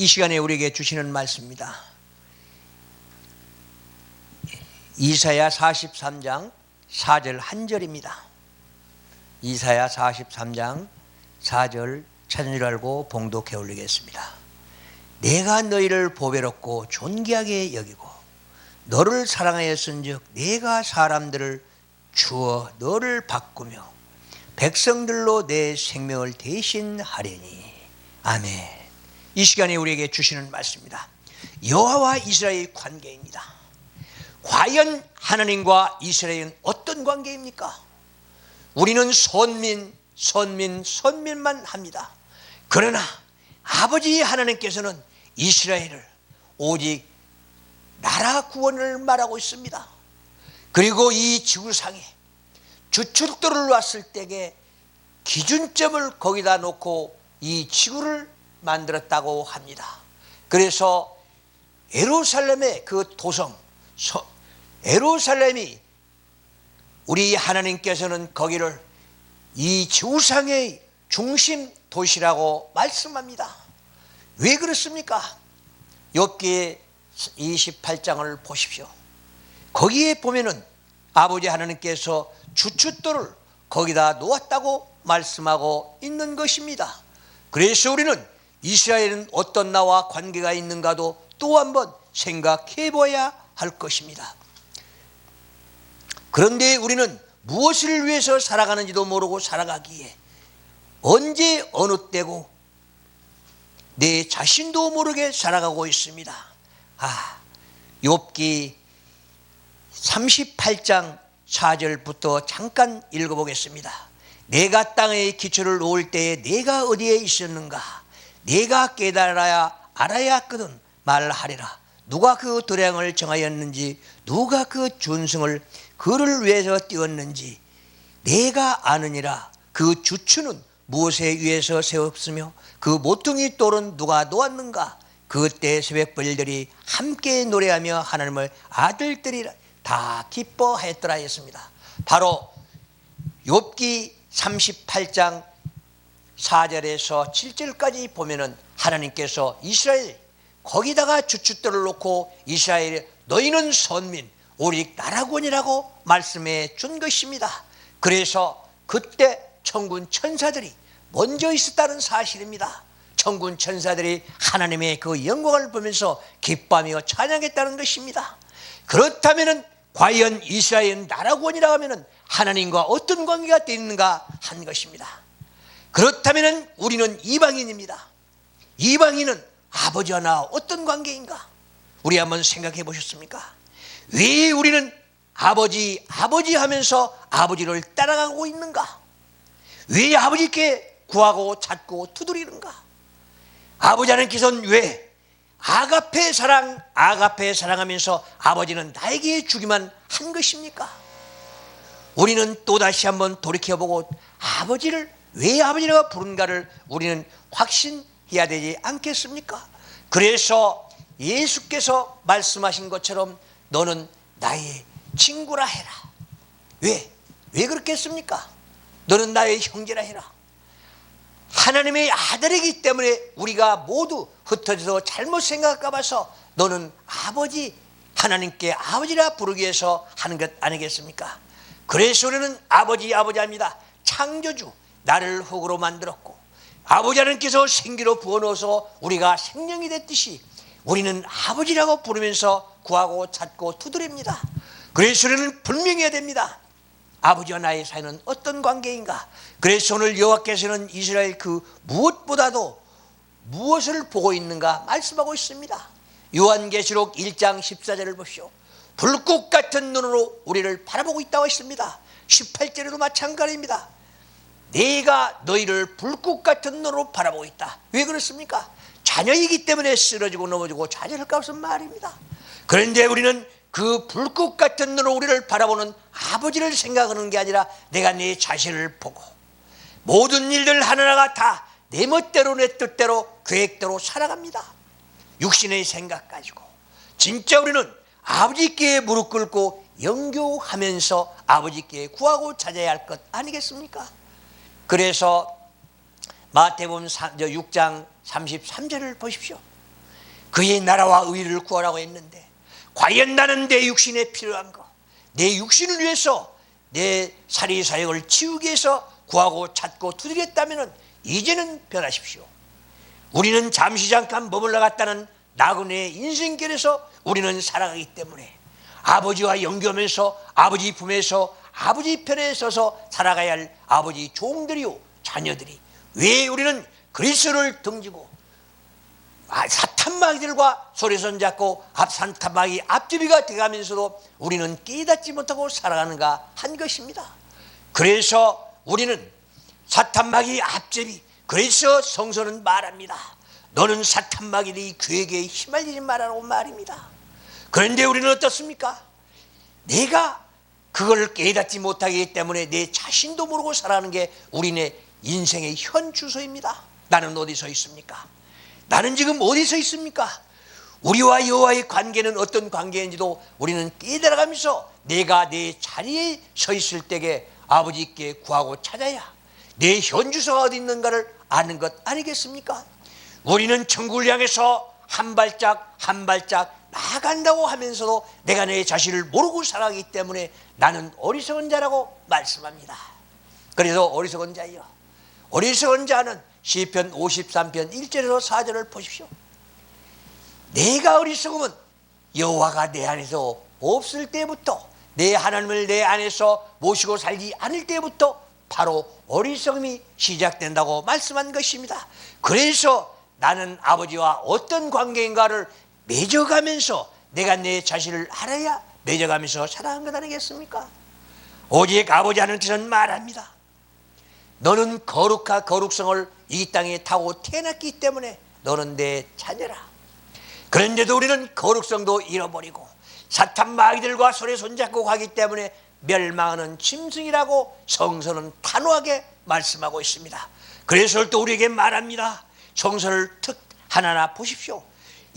이 시간에 우리에게 주시는 말씀입니다. 이사야 43장 4절 한 절입니다. 이사야 43장 4절 찾은 줄 알고 봉독해 올리겠습니다. 내가 너희를 보배롭고 존귀하게 여기고 너를 사랑하였은즉 내가 사람들을 주어 너를 바꾸며 백성들로 내 생명을 대신하려니 아멘. 이 시간에 우리에게 주시는 말씀입니다. 여호와와 이스라엘 관계입니다. 과연 하나님과 이스라엘은 어떤 관계입니까? 우리는 선민, 선민, 선민만 합니다. 그러나 아버지 하나님께서는 이스라엘을 오직 나라 구원을 말하고 있습니다. 그리고 이 지구상에 주출도를 왔을 때에 기준점을 거기다 놓고 이 지구를 만들었다고 합니다. 그래서 에루살렘의 그 도성, 에루살렘이 우리 하나님께서는 거기를 이 지구상의 중심 도시라고 말씀합니다. 왜 그렇습니까? 욥기 28장을 보십시오. 거기에 보면은 아버지 하나님께서 주춧돌을 거기다 놓았다고 말씀하고 있는 것입니다. 그래서 우리는 이스라엘은 어떤 나와 관계가 있는가도 또 한번 생각해 봐야 할 것입니다. 그런데 우리는 무엇을 위해서 살아가는지도 모르고 살아가기에 언제 어느 때고 내 자신도 모르게 살아가고 있습니다. 아, 욥기 38장 4절부터 잠깐 읽어보겠습니다. 내가 땅의 기초를 놓을 때에 내가 어디에 있었는가? 내가 깨달아야 알아야 했거든 말하리라. 누가 그 도량을 정하였는지, 누가 그 준승을 그를 위해서 띄웠는지, 내가 아느니라. 그 주추는 무엇에 의해서 세웠으며, 그 모퉁이 돌은 누가 놓았는가? 그때 새벽벌들이 함께 노래하며 하나님을 아들들이 다 기뻐하였더라 했습니다. 바로 욥기 38장 4절에서 7절까지 보면은 하나님께서 이스라엘 거기다가 주춧돌을 놓고 이스라엘 너희는 선민 오직 나라군이라고 말씀해 준 것입니다. 그래서 그때 천군 천사들이 먼저 있었다는 사실입니다. 천군 천사들이 하나님의 그 영광을 보면서 기뻐하며 찬양했다는 것입니다. 그렇다면은 과연 이스라엘 나라군이라 하면은 하나님과 어떤 관계가 되는가 한 것입니다. 그렇다면은 우리는 이방인입니다. 이방인은 아버지와 나 어떤 관계인가? 우리 한번 생각해 보셨습니까? 왜 우리는 아버지, 아버지 하면서 아버지를 따라가고 있는가? 왜 아버지께 구하고 찾고 두드리는가? 아버지 하나님께서는 왜 아가페 사랑, 아가페 사랑하면서 아버지는 나에게 주기만 한 것입니까? 우리는 또다시 한번 돌이켜보고 아버지를 왜 아버지라고 부른가를 우리는 확신해야 되지 않겠습니까? 그래서 예수께서 말씀하신 것처럼 너는 나의 친구라 해라. 왜? 왜 그렇겠습니까? 너는 나의 형제라 해라. 하나님의 아들이기 때문에 우리가 모두 흩어져서 잘못 생각할까 봐서 너는 아버지 하나님께 아버지라 부르기 위해서 하는 것 아니겠습니까? 그래서 우리는 아버지 아버지 합니다. 창조주 나를 흙으로 만들었고 아버지 하나님께서 생기로 부어넣어서 우리가 생명이 됐듯이 우리는 아버지라고 부르면서 구하고 찾고 두드립니다. 그래서 우리는 분명해야 됩니다. 아버지와 나의 사이는 어떤 관계인가? 그래서 오늘 여호와께서는 이스라엘 그 무엇보다도 무엇을 보고 있는가 말씀하고 있습니다. 요한계시록 1장 14절을 보시오. 불꽃 같은 눈으로 우리를 바라보고 있다고 했습니다. 18절에도 마찬가지입니다. 내가 너희를 불꽃 같은 눈으로 바라보고 있다. 왜 그렇습니까? 자녀이기 때문에 쓰러지고 넘어지고 좌절할까 없은 말입니다. 그런데 우리는 그 불꽃 같은 눈으로 우리를 바라보는 아버지를 생각하는 게 아니라 내가 내 자신을 보고 모든 일들 하나하나가 다 내 멋대로 내 뜻대로 계획대로 살아갑니다. 육신의 생각 가지고 진짜 우리는 아버지께 무릎 꿇고 영교하면서 아버지께 구하고 찾아야 할 것 아니겠습니까? 그래서 마태복음 6장 33절을 보십시오. 그의 나라와 의를 구하라고 했는데 과연 나는 내 육신에 필요한 거, 내 육신을 위해서 내 살이 사역을 치우기 위해서 구하고 찾고 두드렸다면 이제는 변하십시오. 우리는 잠시 잠깐 머물러 갔다는 나그네의 인생길에서 우리는 살아가기 때문에 아버지와 연결하면서 아버지 품에서 아버지 편에 서서 살아가야 할 아버지 종들이요 자녀들이 왜 우리는 그리스도를 등지고 아, 사탄마귀들과 소리손 잡고 앞산탄마귀 앞집이가 되가면서도 우리는 깨닫지 못하고 살아가는가 한 것입니다. 그래서 우리는 사탄마귀 앞제비 그래서 성서는 말합니다. 너는 사탄마귀의 괴계에 휘말리지 말라고 말입니다. 그런데 우리는 어떻습니까? 내가 그걸 깨닫지 못하기 때문에 내 자신도 모르고 살아가는 게 우리네 인생의 현 주소입니다. 나는 어디 서 있습니까? 나는 지금 어디 서 있습니까? 우리와 여호와의 관계는 어떤 관계인지도 우리는 깨달아가면서 내가 내 자리에 서 있을 때에 아버지께 구하고 찾아야 내 현 주소가 어디 있는가를 아는 것 아니겠습니까? 우리는 천국을 향해서 한 발짝 한 발짝 나간다고 하면서도 내가 내 자신을 모르고 살아가기 때문에 나는 어리석은 자라고 말씀합니다. 그래서 어리석은 자요. 어리석은 자는 시편 53편 1절에서 4절을 보십시오. 내가 어리석으면 여호와가 내 안에서 없을 때부터 내 하나님을 내 안에서 모시고 살지 않을 때부터 바로 어리석음이 시작된다고 말씀한 것입니다. 그래서 나는 아버지와 어떤 관계인가를 맺어가면서 내가 내 자신을 알아야 맺어가면서 살아간 것 아니겠습니까? 오직 아버지 하나님께서는 말합니다. 너는 거룩한 거룩성을 이 땅에 타고 태어났기 때문에 너는 내 자녀라. 그런데도 우리는 거룩성도 잃어버리고 사탄 마귀들과 손에 손잡고 가기 때문에 멸망하는 짐승이라고 성서는 단호하게 말씀하고 있습니다. 그래서 또 우리에게 말합니다. 성서를 특 하나하나 보십시오.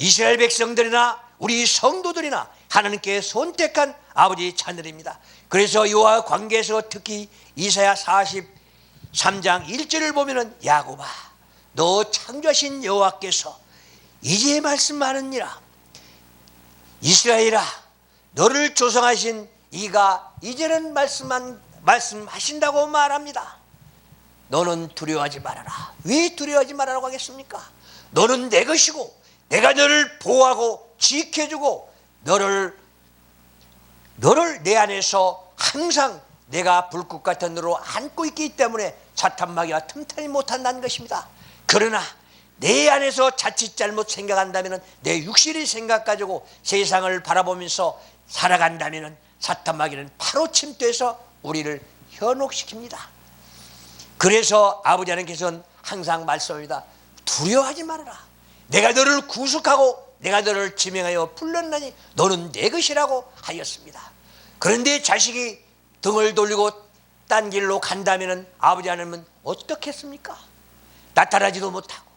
이스라엘 백성들이나 우리 성도들이나 하나님께 선택한 아버지 자녀입니다. 그래서 이와 관계에서 특히 이사야 43장 1절을 보면은 야곱아 너 창조하신 여호와께서 이제 말씀하느니라 이스라엘아 너를 조성하신 이가 이제는 말씀한 말씀하신다고 말합니다. 너는 두려워하지 말아라. 왜 두려워하지 말아라고 하겠습니까? 너는 내 것이고 내가 너를 보호하고 지켜주고 너를 너를 내 안에서 항상 내가 불꽃 같은 너로 안고 있기 때문에 사탄마귀가 틈타지 못한다는 것입니다. 그러나 내 안에서 자칫 잘못 생각한다면 내 육신의 생각 가지고 세상을 바라보면서 살아간다면 사탄마귀는 바로 침투해서 우리를 현혹시킵니다. 그래서 아버지 하나님께서는 항상 말씀합니다. 두려워하지 말아라. 내가 너를 구속하고 내가 너를 지명하여 불렀나니 너는 내 것이라고 하였습니다. 그런데 자식이 등을 돌리고 딴 길로 간다면 아버지 하나님은 어떻겠습니까? 나타나지도 못하고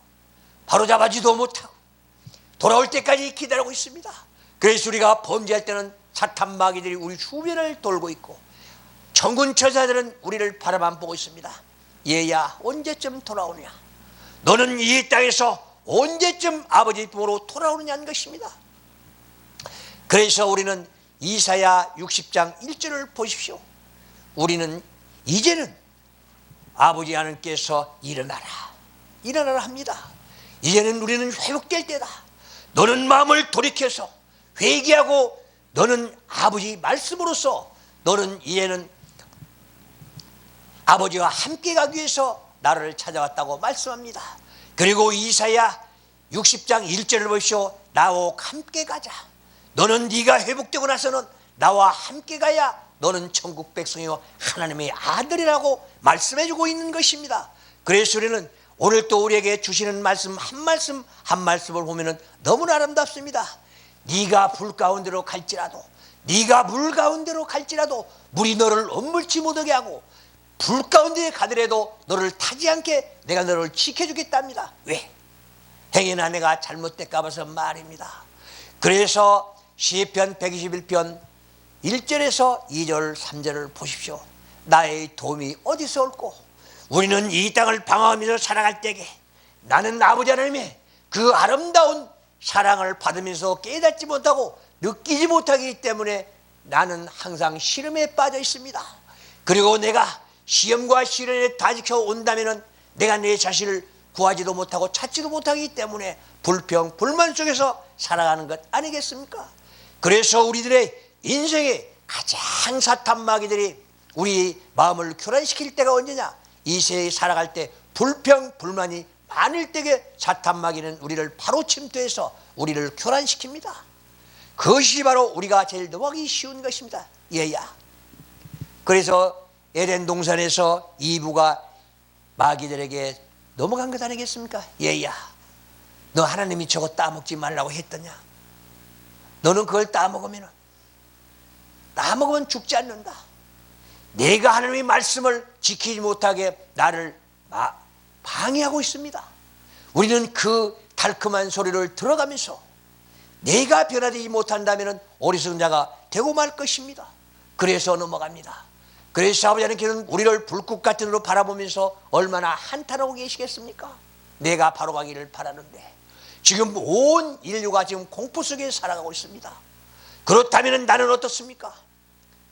바로 잡아지도 못하고 돌아올 때까지 기다리고 있습니다. 그래서 우리가 범죄할 때는 사탄 마귀들이 우리 주변을 돌고 있고 천군 천사들은 우리를 바라만 보고 있습니다. 얘야 언제쯤 돌아오냐? 너는 이 땅에서 언제쯤 아버지 품으로 돌아오느냐는 것입니다. 그래서 우리는 이사야 60장 1절을 보십시오. 우리는 이제는 아버지 하나님께서 일어나라. 일어나라 합니다. 이제는 우리는 회복될 때다. 너는 마음을 돌이켜서 회개하고 너는 아버지 말씀으로서 너는 이제는 아버지와 함께 가기 위해서 나를 찾아왔다고 말씀합니다. 그리고 이사야 60장 1절을 보시오. 나와 함께 가자. 너는 네가 회복되고 나서는 나와 함께 가야 너는 천국 백성이요 하나님의 아들이라고 말씀해 주고 있는 것입니다. 그래서 우리는 오늘 또 우리에게 주시는 말씀 한 말씀 한 말씀을 보면은 너무나 아름답습니다. 네가 불 가운데로 갈지라도 네가 물 가운데로 갈지라도 물이 너를 엄물치 못하게 하고 불 가운데에 가더라도 너를 타지 않게 내가 너를 지켜주겠답니다. 왜? 행여나 내가 잘못될까 봐서 말입니다. 그래서 시편 121편 1절에서 2절 3절을 보십시오. 나의 도움이 어디서 올고 우리는 이 땅을 방황하면서 살아갈 때에 나는 아버지 하나님의 그 아름다운 사랑을 받으면서 깨닫지 못하고 느끼지 못하기 때문에 나는 항상 시름에 빠져 있습니다. 그리고 내가 시험과 시련에 다지켜 온다면은 내가 내 자신을 구하지도 못하고 찾지도 못하기 때문에 불평, 불만 속에서 살아가는 것 아니겠습니까? 그래서 우리들의 인생의 가장 사탄마귀들이 우리 마음을 교란시킬 때가 언제냐? 이 세상에 살아갈 때 불평, 불만이 많을 때에 사탄마귀는 우리를 바로 침투해서 우리를 교란시킵니다. 그것이 바로 우리가 제일 넘어가기 쉬운 것입니다. 얘야. 그래서 에덴 동산에서 이브가 마귀들에게 넘어간 것 아니겠습니까? 얘야. 너 하나님이 저거 따먹지 말라고 했더냐? 너는 그걸 따먹으면 따먹으면 죽지 않는다. 내가 하나님의 말씀을 지키지 못하게 나를 마- 방해하고 있습니다. 우리는 그 달콤한 소리를 들어가면서 내가 변화되지 못한다면 어리석은 자가 되고 말 것입니다. 그래서 넘어갑니다. 그래서 아버지 하나님께서는 우리를 불꽃 같은 으로 바라보면서 얼마나 한탄하고 계시겠습니까? 내가 바로 가기를 바라는데 지금 온 인류가 지금 공포 속에 살아가고 있습니다. 그렇다면 나는 어떻습니까?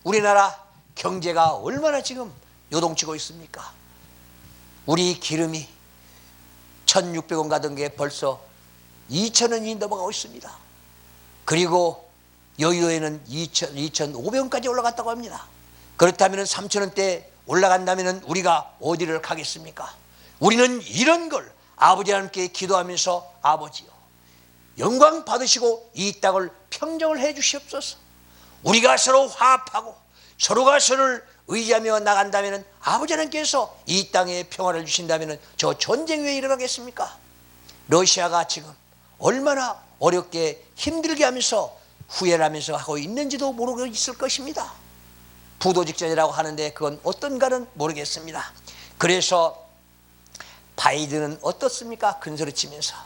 우리나라 경제가 얼마나 지금 요동치고 있습니까? 우리 기름이 1600원 가던 게 벌써 2000원이 넘어가고 있습니다. 그리고 2000, 2500원까지 올라갔다고 합니다. 그렇다면 3000원대 올라간다면 우리가 어디를 가겠습니까? 우리는 이런 걸 아버지 하나님께 기도하면서 아버지요. 영광 받으시고 이 땅을 평정을 해 주시옵소서. 우리가 서로 화합하고 서로가 서로를 의지하며 나간다면 아버지 하나님께서 이 땅에 평화를 주신다면 저 전쟁 왜 일어나겠습니까? 러시아가 지금 얼마나 어렵게 힘들게 하면서 후회를 하면서 하고 있는지도 모르고 있을 것입니다. 부도 직전이라고 하는데 그건 어떤가는 모르겠습니다. 그래서 바이든은 어떻습니까? 큰소리 치면서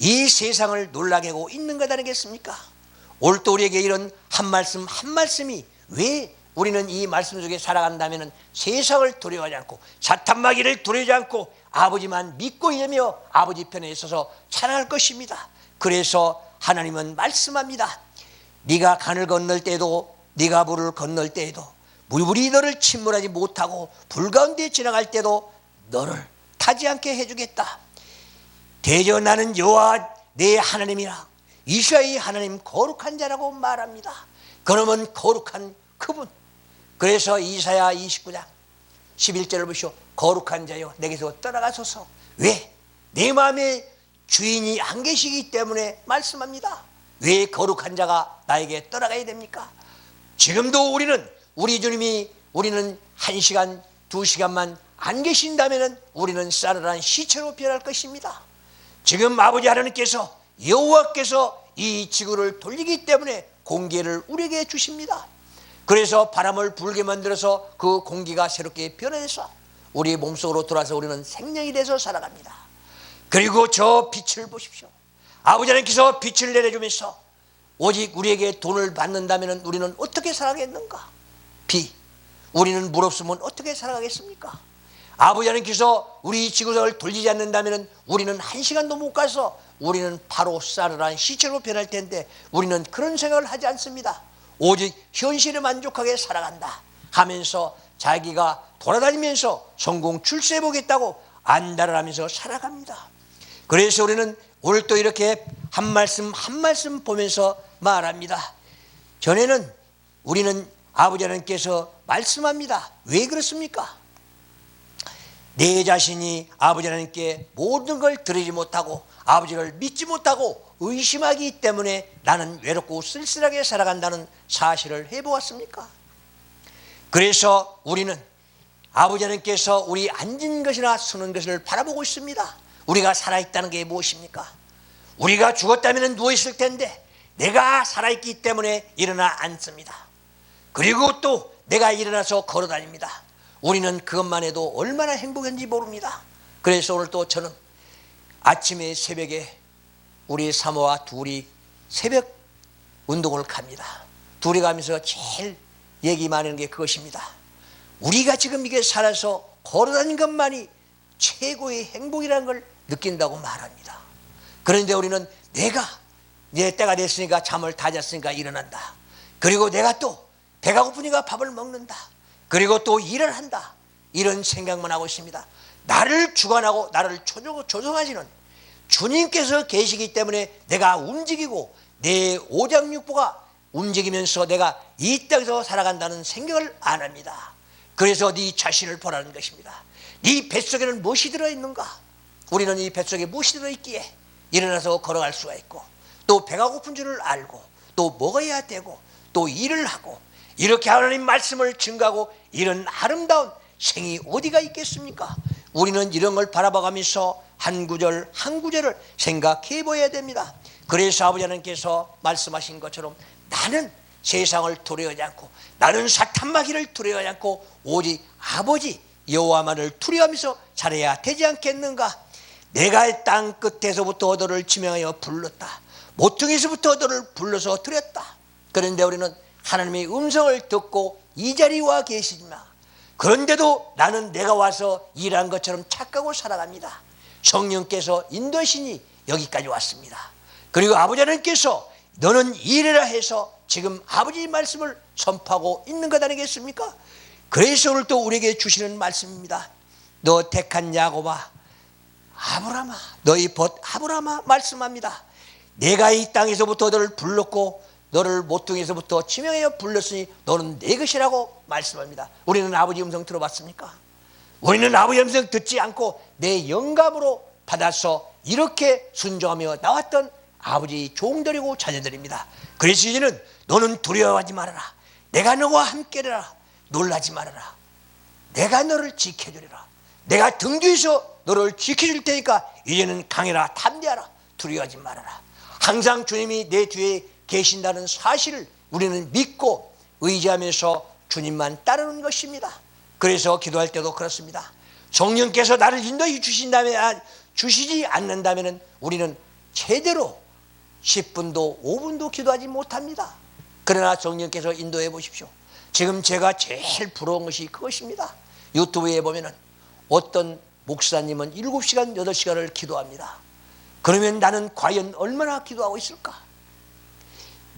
이 세상을 놀라게 하고 있는 것 아니겠습니까? 올또 우리에게 이런 한 말씀 한 말씀이 왜 우리는 이 말씀 속에 살아간다면 세상을 두려워하지 않고 사탄마귀를 두려워하지 않고 아버지만 믿고 이르며 아버지 편에 있어서 살아갈 것입니다. 그래서 하나님은 말씀합니다. 네가 간을 건널 때도 네가 물을 건널 때에도 물불이 너를 침몰하지 못하고 불 가운데 지나갈 때도 너를 타지 않게 해주겠다. 대저 나는 여호와 내 하나님이라 이스라엘 하나님 거룩한 자라고 말합니다. 그러면 거룩한 그분. 그래서 이사야 29장 11절을 보시오. 거룩한 자여 내게서 떠나가소서. 왜? 내 마음에 주인이 안 계시기 때문에 말씀합니다. 왜 거룩한 자가 나에게 떠나가야 됩니까? 지금도 우리는 우리 주님이 우리는 한 시간, 두 시간만 안 계신다면 우리는 싸늘한 시체로 변할 것입니다. 지금 아버지 하나님께서 여호와께서 이 지구를 돌리기 때문에 공기를 우리에게 주십니다. 그래서 바람을 불게 만들어서 그 공기가 새롭게 변해서 우리 몸속으로 들어와서 우리는 생명이 돼서 살아갑니다. 그리고 저 빛을 보십시오. 아버지 하나님께서 빛을 내려주면서 오직 우리에게 돈을 받는다면 우리는 어떻게 살아가겠는가? 비. 우리는 물 없으면 어떻게 살아가겠습니까? 아버지 하나님께서 우리 지구상을 돌리지 않는다면 우리는 한 시간도 못 가서 우리는 바로 싸늘한 시체로 변할 텐데 우리는 그런 생각을 하지 않습니다. 오직 현실에 만족하게 살아간다 하면서 자기가 돌아다니면서 성공 출세해 보겠다고 안달을 하면서 살아갑니다. 그래서 우리는 오늘 또 이렇게 한 말씀 한 말씀 보면서 말합니다. 전에는 우리는 아버지 하나님께서 말씀합니다. 왜 그렇습니까? 내 자신이 아버지 하나님께 모든 걸 들으지 못하고 아버지를 믿지 못하고 의심하기 때문에 나는 외롭고 쓸쓸하게 살아간다는 사실을 해보았습니까? 그래서 우리는 아버지 하나님께서 우리 앉은 것이나 서는 것을 바라보고 있습니다. 우리가 살아있다는 게 무엇입니까? 우리가 죽었다면 누워있을 텐데 내가 살아있기 때문에 일어나 앉습니다. 그리고 또 내가 일어나서 걸어 다닙니다. 우리는 그것만 해도 얼마나 행복한지 모릅니다. 그래서 오늘 또 저는 아침에 새벽에 우리 사모와 둘이 새벽 운동을 갑니다. 둘이 가면서 제일 얘기 하는 게 그것입니다. 우리가 지금 이게 살아서 걸어 다니는 것만이 최고의 행복이라는 걸 느낀다고 말합니다. 그런데 우리는 내가 내 때가 됐으니까 잠을 다 잤으니까 일어난다. 그리고 내가 또 배가 고프니까 밥을 먹는다. 그리고 또 일을 한다. 이런 생각만 하고 있습니다. 나를 주관하고 나를 조종- 조종하시는 주님께서 계시기 때문에 내가 움직이고 내 오장육부가 움직이면서 내가 이 땅에서 살아간다는 생각을 안 합니다. 그래서 네 자신을 보라는 것입니다. 네 뱃속에는 무엇이 들어있는가? 우리는 이 뱃속에 무엇이 들어있기에 일어나서 걸어갈 수가 있고 또 배가 고픈 줄을 알고 또 먹어야 되고 또 일을 하고 이렇게 하나님 말씀을 증가하고 이런 아름다운 생이 어디가 있겠습니까? 우리는 이런 걸 바라봐가면서 한 구절 한 구절을 생각해 보아야 됩니다. 그래서 아버지 하나님께서 말씀하신 것처럼 나는 세상을 두려워하지 않고 나는 사탄 마귀를 두려워하지 않고 오직 아버지 여호와만을 두려워하면서 살아야 되지 않겠는가? 내가 땅 끝에서부터 너를 지명하여 불렀다. 모퉁이에서부터 너를 불러서 드렸다. 그런데 우리는 하나님의 음성을 듣고 이 자리에 와 계시지만 그런데도 나는 내가 와서 일한 것처럼 착각하고 살아갑니다. 성령께서 인도하시니 여기까지 왔습니다. 그리고 아버지 하나님께서 너는 일해라 해서 지금 아버지 말씀을 선포하고 있는 것 아니겠습니까? 그래서 오늘 또 우리에게 주시는 말씀입니다. 너 택한 야곱아 아브라마 너희 벗 아브라마 말씀합니다. 내가 이 땅에서부터 너를 불렀고 너를 모퉁이에서부터 지명하여 불렀으니 너는 내 것이라고 말씀합니다. 우리는 아버지 음성 들어봤습니까? 우리는 아버지 음성 듣지 않고 내 영감으로 받아서 이렇게 순종하며 나왔던 아버지 종들이고 자녀들입니다. 그래서 이제는 너는 두려워하지 말아라. 내가 너와 함께라. 놀라지 말아라. 내가 너를 지켜주리라. 내가 등 뒤에서 너를 지켜줄 테니까 이제는 강해라 담대하라 두려워하지 말아라. 항상 주님이 내 뒤에 계신다는 사실을 우리는 믿고 의지하면서 주님만 따르는 것입니다. 그래서 기도할 때도 그렇습니다. 성령께서 나를 인도해 주신다면 아, 주시지 않는다면 우리는 제대로 10분도 5분도 기도하지 못합니다. 그러나 성령께서 인도해 보십시오. 지금 제가 제일 부러운 것이 그것입니다. 유튜브에 보면은 어떤 목사님은 7시간, 8시간을 기도합니다. 그러면 나는 과연 얼마나 기도하고 있을까?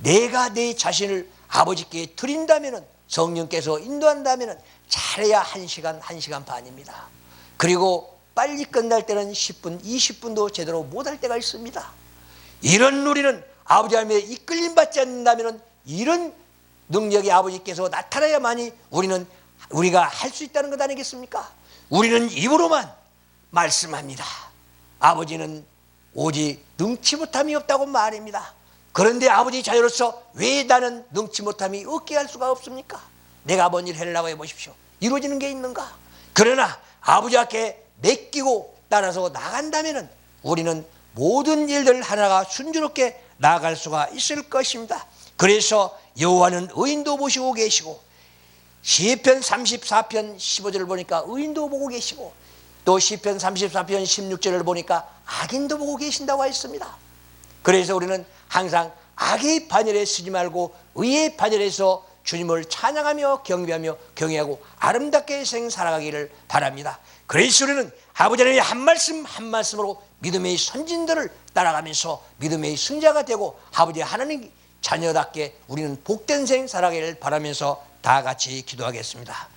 내가 내 자신을 아버지께 드린다면 성령께서 인도한다면 잘해야 1시간, 1시간 반입니다. 그리고 빨리 끝날 때는 10분, 20분도 제대로 못할 때가 있습니다. 이런 우리는 아버지 하나님의 이끌림 받지 않는다면 이런 능력이 아버지께서 나타나야만이 우리는 우리가 할 수 있다는 것 아니겠습니까? 우리는 입으로만 말씀합니다. 아버지는 오직 능치 못함이 없다고 말입니다. 그런데 아버지 자녀로서 왜 나는 능치 못함이 없게 할 수가 없습니까? 내가 뭔일 하려고 해보십시오. 이루어지는 게 있는가? 그러나 아버지 앞에 맡기고 따라서 나간다면 우리는 모든 일들 하나가 순조롭게 나아갈 수가 있을 것입니다. 그래서 여호와는 의인도 보시고 계시고 시편 34편 15절을 보니까 의인도 보고 계시고 또 시편 34편 16절을 보니까 악인도 보고 계신다고 했습니다. 그래서 우리는 항상 악의 반열에 쓰지 말고 의의 반열에서 주님을 찬양하며 경배하며 경외하고 아름답게 생 살아가기를 바랍니다. 그래서 우리는 아버지 하나님의 한 말씀 한 말씀으로 믿음의 선진들을 따라가면서 믿음의 승자가 되고 아버지 하나님 자녀답게 우리는 복된 생 살아가기를 바라면서 다 같이 기도하겠습니다.